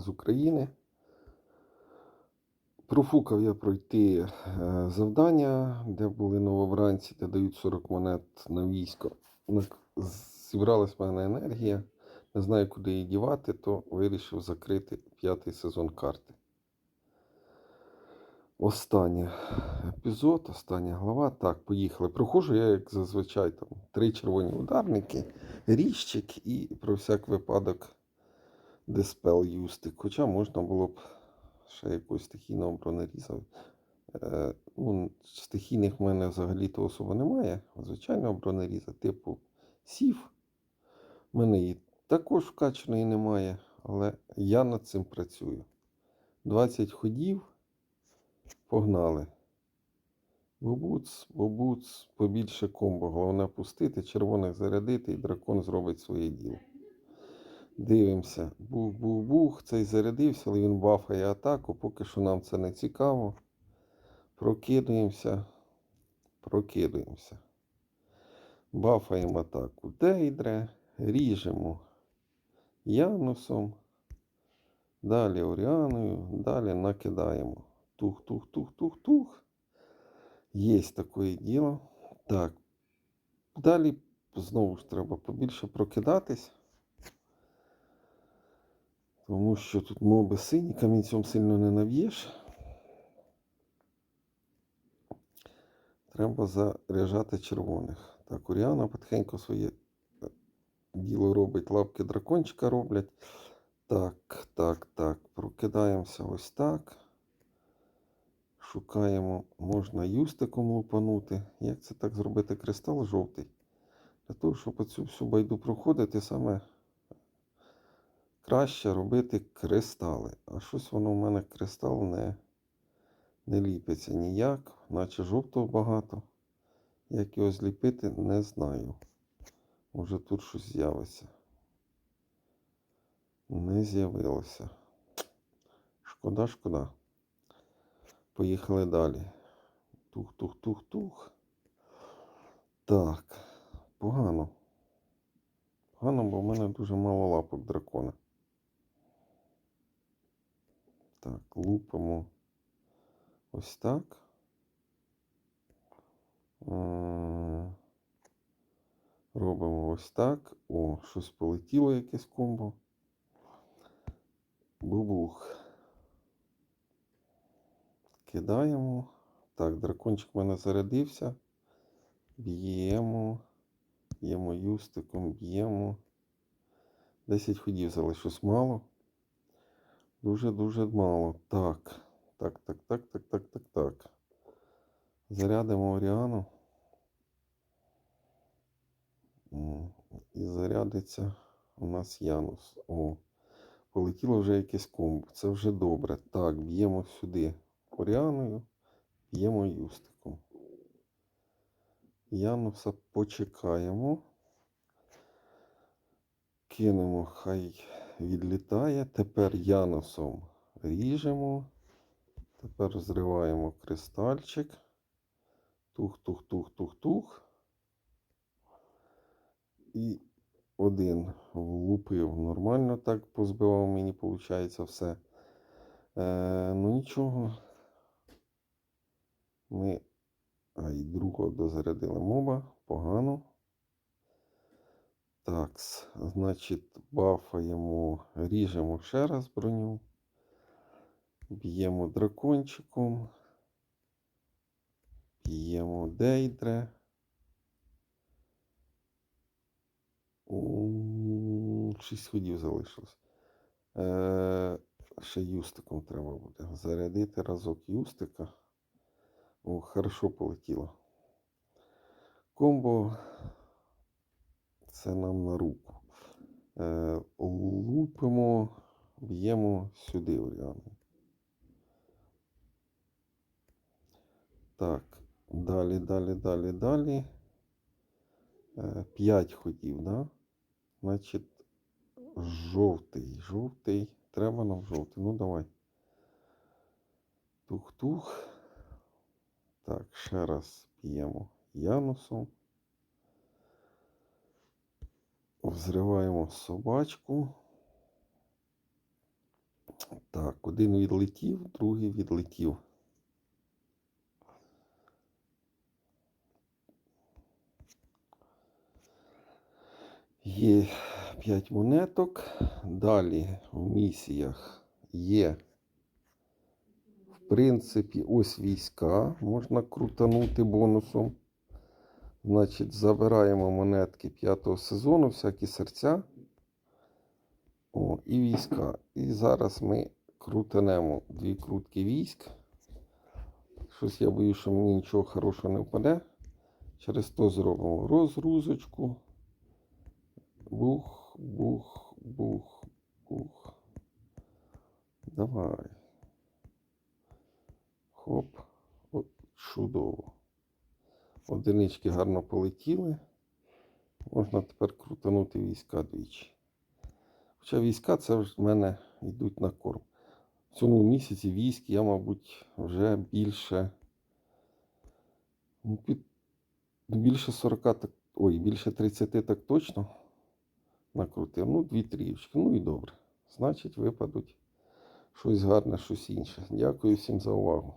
з України. Профукав я пройти е, завдання, де були новобранці, де дають 40 монет на військо. Зібралась в мене енергія. Не знаю, куди її дівати, то вирішив закрити п'ятий сезон карти. Останній епізод, остання глава. Так, поїхали. Проходжу я, як зазвичай, там три червоні ударники, ріжчик і про всяк випадок диспел юстик. Хоча можна було б ще якусь стихійного бронеріза. Е, ну, стихійних в мене взагалі-то особо немає. Звичайного бронеріза, типу сів. У мене її також вкачаної немає, але я над цим працюю. 20 ходів. Погнали. Бубуц, бубуц, побільше комбо. Головне пустити, червоних зарядити, і дракон зробить своє діло. Дивимося. Бух-бух-бух. Цей зарядився, але він бафає атаку. Поки що нам це не цікаво. Прокидуємося. Прокидуємося. Бафаємо атаку. Дейдре. Ріжемо Янусом. Далі Оріаною. Далі накидаємо. Тух-тух-тух-тух-тух. Є таке діло. Так. Далі знову ж треба побільше прокидатись. Тому що тут моби сині, камінцем сильно не нав'єш. Треба заряджати червоних. Так, Оріана потихеньку своє е, діло робить, лапки дракончика роблять. Так, так, так. Прокидаємося ось так. Шукаємо, можна юстиком лупанути. Як це так зробити кристал жовтий? Для того, щоб оцю всю байду проходити, саме краще робити кристали. А щось воно в мене кристал не, не ліпиться ніяк, наче жовтого багато. Як його зліпити, не знаю. Може тут щось з'явиться. Не з'явилося. Шкода, шкода. Поїхали далі. Тух-тух-тух-тух. Так, погано. Погано, бо в мене дуже мало лапок дракона. Так, лупимо ось так. Робимо ось так. О, щось полетіло якесь комбо. Бубух. Кидаємо. Так, дракончик в мене зарядився. Б'ємо. Б'ємо юстиком, б'ємо. 10 ходів залишилось мало. Дуже-дуже мало. Так. Так, так, так, так, так, так, так. Зарядимо Оріану. І зарядиться у нас Янус. О, полетіло вже якесь комбо. Це вже добре. Так, б'ємо сюди Оріаною, б'ємо юстиком. Януса почекаємо. Кинемо, хай відлітає. Тепер Янусом ріжемо. Тепер зриваємо кристальчик. Тух-тух-тух-тух-тух. І один влупив. Нормально так позбивав мені, виходить, все. Е, ну нічого. Ми. А і другого дозарядили моба. Погано. Так, значить, бафаємо, ріжемо ще раз броню. Б'ємо дракончиком. Б'ємо дейдре. Шість ходів залишилось. Е, ще юстиком треба буде. Зарядити разок юстика. О, хорошо полетіло. Комбо це нам на руку. Е, лупимо, б'ємо сюди Оріану. Так, далі, далі, далі, далі. Е, П'ять ходів, да? Значить, жовтий, жовтий. Треба нам жовтий. Ну, давай. Тух-тух. Так, ще раз п'ємо Янусом. Взриваємо собачку. Так, один відлетів, другий відлетів. Є 5 монеток. Далі в місіях є, в принципі, ось війська. Можна крутанути бонусом. Значить, забираємо монетки п'ятого сезону, всякі серця. О, і війська. І зараз ми крутанемо дві крутки військ. Щось я боюсь, що мені нічого хорошого не впаде. Через то зробимо розгрузочку. Бух, бух, бух, бух. Давай. Хоп. От, чудово. Одинички гарно полетіли. Можна тепер крутанути війська двічі. Хоча війська це в мене йдуть на корм. В цьому місяці військ я, мабуть, вже більше. ну, під- Більше 40, так, ой, більше 30 так точно накрутив. Ну, дві трієчки. Ну і добре. Значить, випадуть щось гарне, щось інше. Дякую всім за увагу.